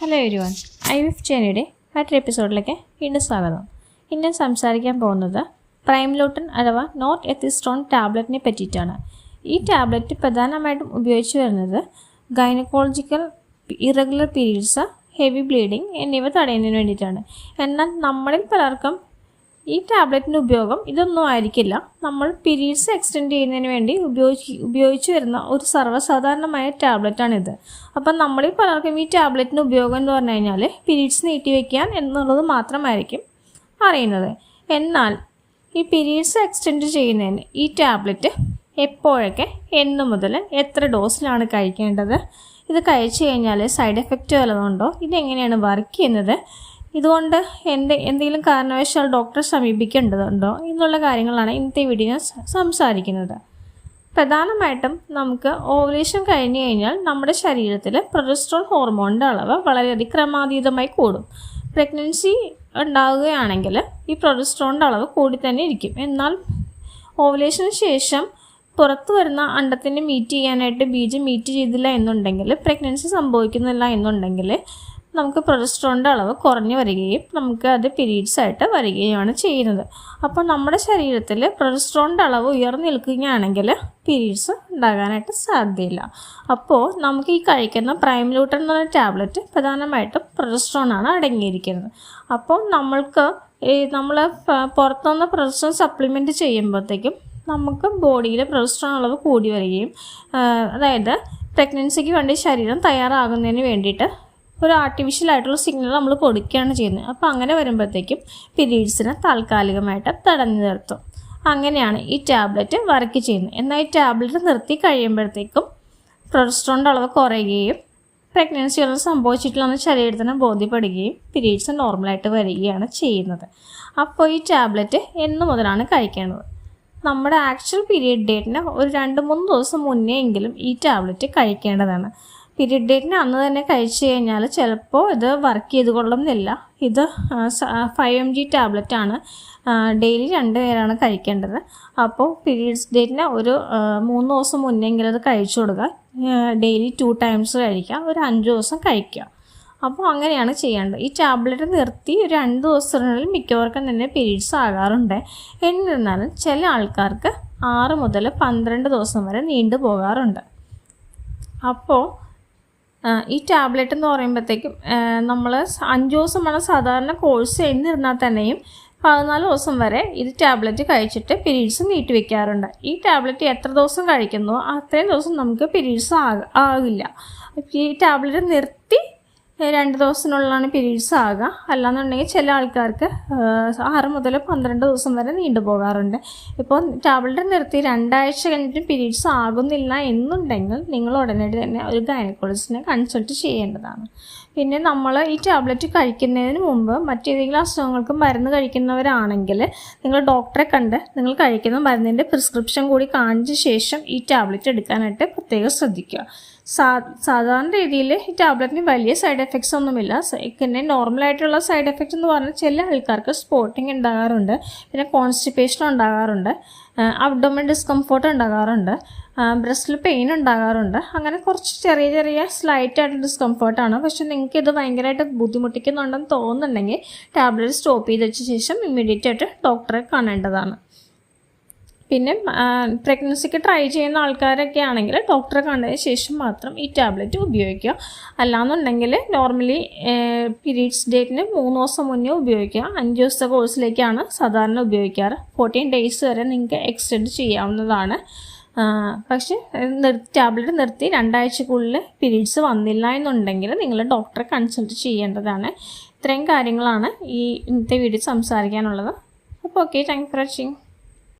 Hello every I വിഫ് ചേനയുടെ മറ്റൊരു എപ്പിസോഡിലേക്ക് വീണ്ടും സ്വാഗതം. ഇന്ന് സംസാരിക്കാൻ പോകുന്നത് പ്രൈം പ്രൈംലൂട്ടൻ അഥവാ നോട്ട് എത്തിസ്ട്രോൺ ടാബ്ലറ്റിനെ പറ്റിയിട്ടാണ്. ഈ ടാബ്ലറ്റ് പ്രധാനമായിട്ടും ഉപയോഗിച്ചു വരുന്നത് gynaecological irregular periods heavy bleeding എന്നിവ തടയുന്നതിന് വേണ്ടിയിട്ടാണ്. എന്നാൽ നമ്മളിൽ പലർക്കും ഈ ടാബ്ലറ്റിന്റെ ഉപയോഗം ഇതൊന്നും ആയിരിക്കില്ല. നമ്മൾ പീരീഡ്സ് എക്സ്റ്റെൻഡ് ചെയ്യുന്നതിന് വേണ്ടി ഉപയോഗിച്ച് ഉപയോഗിച്ച് വരുന്ന ഒരു സർവസാധാരണമായ ടാബ്ലറ്റാണിത്. അപ്പം നമ്മളിൽ പലർക്കും ഈ ടാബ്ലറ്റിന്റെ ഉപയോഗം എന്ന് പറഞ്ഞു കഴിഞ്ഞാൽ പീരീഡ്സ് നീട്ടി വയ്ക്കാൻ എന്നുള്ളത് മാത്രമായിരിക്കും അറിയുന്നത്. എന്നാൽ ഈ പീരീഡ്സ് എക്സ്റ്റെൻഡ് ചെയ്യുന്നതിന് ഈ ടാബ്ലറ്റ് എപ്പോഴൊക്കെ എന്ന് മുതൽ എത്ര ഡോസിലാണ് കഴിക്കേണ്ടത് ഇത് കഴിച്ചു കഴിഞ്ഞാൽ സൈഡ് എഫക്റ്റ് വല്ലതുണ്ടോ ഇതെങ്ങനെയാണ് വർക്ക് ചെയ്യുന്നത് ഇതുകൊണ്ട് എന്റെ എന്തെങ്കിലും കാരണവശാൽ ഡോക്ടറെ സമീപിക്കേണ്ടതുണ്ടോ എന്നുള്ള കാര്യങ്ങളാണ് ഇന്നത്തെ വീഡിയോ സംസാരിക്കുന്നത്. പ്രധാനമായിട്ടും നമുക്ക് ഓവലേഷൻ കഴിഞ്ഞു കഴിഞ്ഞാൽ നമ്മുടെ ശരീരത്തിൽ പ്രൊജസ്ട്രോൾ ഹോർമോണിന്റെ അളവ് വളരെ ക്രമാതീതമായി കൂടും. പ്രഗ്നൻസി ഉണ്ടാവുകയാണെങ്കിൽ ഈ പ്രൊജസ്ട്രോണിന്റെ അളവ് കൂടി തന്നെ ഇരിക്കും. എന്നാൽ ഓവലേഷന് ശേഷം പുറത്തു വരുന്ന അണ്ടത്തിനെ മീറ്റ് ചെയ്യാനായിട്ട് ബീജം മീറ്റ് ചെയ്തില്ല എന്നുണ്ടെങ്കിൽ പ്രഗ്നൻസി സംഭവിക്കുന്നില്ല എന്നുണ്ടെങ്കിൽ നമുക്ക് പ്രൊജസ്ട്രോണിന്റെ അളവ് കുറഞ്ഞു വരികയും നമുക്ക് അത് പീരീഡ്സ് ആയിട്ട് വരികയുമാണ് ചെയ്യുന്നത്. അപ്പോൾ നമ്മുടെ ശരീരത്തിൽ പ്രൊജസ്ട്രോണിന്റെ അളവ് ഉയർന്നു നിൽക്കുകയാണെങ്കിൽ പീരീഡ്സ് ഉണ്ടാകാനായിട്ട് സാധ്യതയില്ല. അപ്പോൾ നമുക്ക് ഈ കഴിക്കുന്ന പ്രൈം ലൂട്ടൻ എന്ന ടാബ്ലറ്റ് പ്രധാനമായിട്ടും പ്രൊജസ്ട്രോണാണ് അടങ്ങിയിരിക്കുന്നത്. അപ്പോൾ നമ്മൾക്ക് ഈ നമ്മൾ പുറത്തുനിന്ന് പ്രൊജസ്ട്രോൺ സപ്ലിമെന്റ് ചെയ്യുമ്പോഴത്തേക്കും നമുക്ക് ബോഡിയിൽ പ്രൊജസ്ട്രോൺ അളവ് കൂടി വരികയും അതായത് പ്രഗ്നൻസിക്ക് വേണ്ടി ശരീരം തയ്യാറാകുന്നതിന് വേണ്ടിയിട്ട് ഒരു ആർട്ടിഫിഷ്യൽ ആയിട്ടുള്ള സിഗ്നൽ നമ്മൾ കൊടുക്കുകയാണ് ചെയ്യുന്നത്. അപ്പോൾ അങ്ങനെ വരുമ്പോഴത്തേക്കും പീരീഡ്സിനെ താൽക്കാലികമായിട്ട് തടഞ്ഞു നിർത്തും. അങ്ങനെയാണ് ഈ ടാബ്ലറ്റ് വർക്ക് ചെയ്യുന്നത്. എന്നാൽ ഈ ടാബ്ലറ്റ് നിർത്തി കഴിയുമ്പോഴത്തേക്കും പ്രൊഡസ്ട്രോണിന്റെ അളവ് കുറയുകയും പ്രഗ്നൻസി ഒന്നും സംഭവിച്ചിട്ടില്ലെന്ന് ശരീരത്തിന് ബോധ്യപ്പെടുകയും പീരീഡ്സ് നോർമലായിട്ട് വരികയാണ് ചെയ്യുന്നത്. അപ്പോൾ ഈ ടാബ്ലറ്റ് എന്ന് മുതലാണ് കഴിക്കേണ്ടത്. നമ്മുടെ ആക്ച്വൽ പീരീഡ് ഡേറ്റിന് ഒരു രണ്ട് മൂന്ന് ദിവസം മുന്നേ എങ്കിലും ഈ ടാബ്ലറ്റ് കഴിക്കേണ്ടതാണ്. പീരീഡ് ഡേറ്റിന് അന്ന് തന്നെ കഴിച്ചു കഴിഞ്ഞാൽ ചിലപ്പോൾ ഇത് വർക്ക് ചെയ്ത് കൊള്ളുന്നില്ല ഇത് ഫൈവ് എം ജി ടാബ്ലറ്റ് ആണ് ഡെയിലി രണ്ട് പേരാണ് കഴിക്കേണ്ടത്. അപ്പോൾ പീരീഡ്സ് ഡേറ്റിന് ഒരു മൂന്ന് ദിവസം മുന്നെങ്കിലും അത് കഴിച്ചു കൊടുക്കുക. ഡെയിലി ടു ടൈംസ് കഴിക്കുക. ഒരു അഞ്ച് ദിവസം കഴിക്കുക. അപ്പോൾ അങ്ങനെയാണ് ചെയ്യേണ്ടത്. ഈ ടാബ്ലറ്റ് നിർത്തി രണ്ട് ദിവസത്തിനുള്ളിൽ മിക്കവർക്കും തന്നെ പീരീഡ്സ് ആകാറുണ്ട്. എന്നിരുന്നാലും ചില ആൾക്കാർക്ക് ആറ് മുതൽ പന്ത്രണ്ട് ദിവസം വരെ നീണ്ടു പോകാറുണ്ട് അപ്പോൾ ഈ ടാബ്ലറ്റ് എന്ന് പറയുമ്പോഴത്തേക്കും നമ്മൾ അഞ്ച് ദിവസമാണ് സാധാരണ കോഴ്സ് എന്നിരുന്നാൽ തന്നെയും പതിനാല് ദിവസം വരെ ഇത് ടാബ്ലറ്റ് കഴിച്ചിട്ട് പീരീഡ്സ് നീട്ടി വെക്കാറുണ്ട്. ഈ ടാബ്ലറ്റ് എത്ര ദിവസം കഴിക്കുന്നു? അത്രയും ദിവസം നമുക്ക് പീരീഡ്സ് ആകില്ല. ഈ ടാബ്ലറ്റ് നിർത്തി രണ്ട് ദിവസത്തിനുള്ളിലാണ് പീരീഡ്സ് ആകുക അല്ലാന്നുണ്ടെങ്കിൽ ചില ആൾക്കാർക്ക് ആറ് മുതൽ പന്ത്രണ്ട് ദിവസം വരെ നീണ്ടു പോകാറുണ്ട്. ഇപ്പോൾ ടാബ്ലറ്റ് നിർത്തി രണ്ടാഴ്ച കഴിഞ്ഞിട്ടും പീരീഡ്സ് ആകുന്നില്ല എന്നുണ്ടെങ്കിൽ നിങ്ങൾ ഉടനടി തന്നെ ഒരു ഗൈനക്കോളജിസ്റ്റിനെ കൺസൾട്ട് ചെയ്യേണ്ടതാണ്. പിന്നെ നമ്മൾ ഈ ടാബ്ലറ്റ് കഴിക്കുന്നതിന് മുമ്പ് മറ്റേതെങ്കിലും അസുഖങ്ങൾക്ക് മരുന്ന് കഴിക്കുന്നവരാണെങ്കിൽ നിങ്ങൾ ഡോക്ടറെ കണ്ട് നിങ്ങൾ കഴിക്കുന്ന മരുന്നിന്റെ പ്രിസ്ക്രിപ്ഷൻ കൂടി കാണിച്ച ശേഷം ഈ ടാബ്ലറ്റ് എടുക്കാനായിട്ട് പ്രത്യേകം ശ്രദ്ധിക്കുക. സാധാരണ രീതിയിൽ ഈ ടാബ്ലറ്റിന് വലിയ സൈഡ് എഫക്ട്സ് ഒന്നുമില്ല. പിന്നെ നോർമലായിട്ടുള്ള സൈഡ് എഫക്റ്റ് എന്ന് പറഞ്ഞാൽ ചില ആൾക്കാർക്ക് സ്പോട്ടിങ് ഉണ്ടാകാറുണ്ട്. പിന്നെ കോൺസ്റ്റിപ്പേഷൻ ഉണ്ടാകാറുണ്ട്. അബ്ഡോമൻ ഡിസ്കംഫോർട്ട് ഉണ്ടാകാറുണ്ട്. ബ്രസ്റ്റിൽ പെയിൻ ഉണ്ടാകാറുണ്ട്. അങ്ങനെ കുറച്ച് ചെറിയ ചെറിയ സ്ലൈറ്റ് ആയിട്ട് ഡിസ്കംഫോർട്ടാണ് പക്ഷെ നിങ്ങൾക്ക് ഇത് ഭയങ്കരമായിട്ട് ബുദ്ധിമുട്ടിക്കുന്നുണ്ടെന്ന് തോന്നുന്നുണ്ടെങ്കിൽ ടാബ്ലറ്റ് സ്റ്റോപ്പ് ചെയ്ത് വെച്ച ശേഷം ഇമ്മീഡിയറ്റ് ആയിട്ട് ഡോക്ടറെ കാണേണ്ടതാണ്. പിന്നെ പ്രഗ്നൻസിക്ക് ട്രൈ ചെയ്യുന്ന ആൾക്കാരൊക്കെ ആണെങ്കിൽ ഡോക്ടറെ കണ്ടതിന് ശേഷം മാത്രം ഈ ടാബ്ലറ്റ് ഉപയോഗിക്കുക. അല്ലാന്നുണ്ടെങ്കിൽ നോർമലി പീരീഡ്സ് ഡേറ്റിന് മൂന്ന് ദിവസം മുന്നേ ഉപയോഗിക്കുക. അഞ്ച് ദിവസത്തെ കോഴ്സിലേക്കാണ് സാധാരണ ഉപയോഗിക്കാറ്. ഫോർട്ടീൻ ഡേയ്സ് വരെ നിങ്ങൾക്ക് എക്സ്റ്റെൻഡ് ചെയ്യാവുന്നതാണ്. പക്ഷേ ടാബ്ലറ്റ് നിർത്തി രണ്ടാഴ്ചക്കുള്ളിൽ പീരീഡ്സ് വന്നില്ല എന്നുണ്ടെങ്കിൽ നിങ്ങൾ ഡോക്ടറെ കൺസൾട്ട് ചെയ്യേണ്ടതാണ്. ഇത്രയും കാര്യങ്ങളാണ് ഈ ഇന്നത്തെ വീഡിയോ സംസാരിക്കാനുള്ളത്. അപ്പോൾ ഓക്കെ താങ്ക് ഫോർ വാച്ചിങ്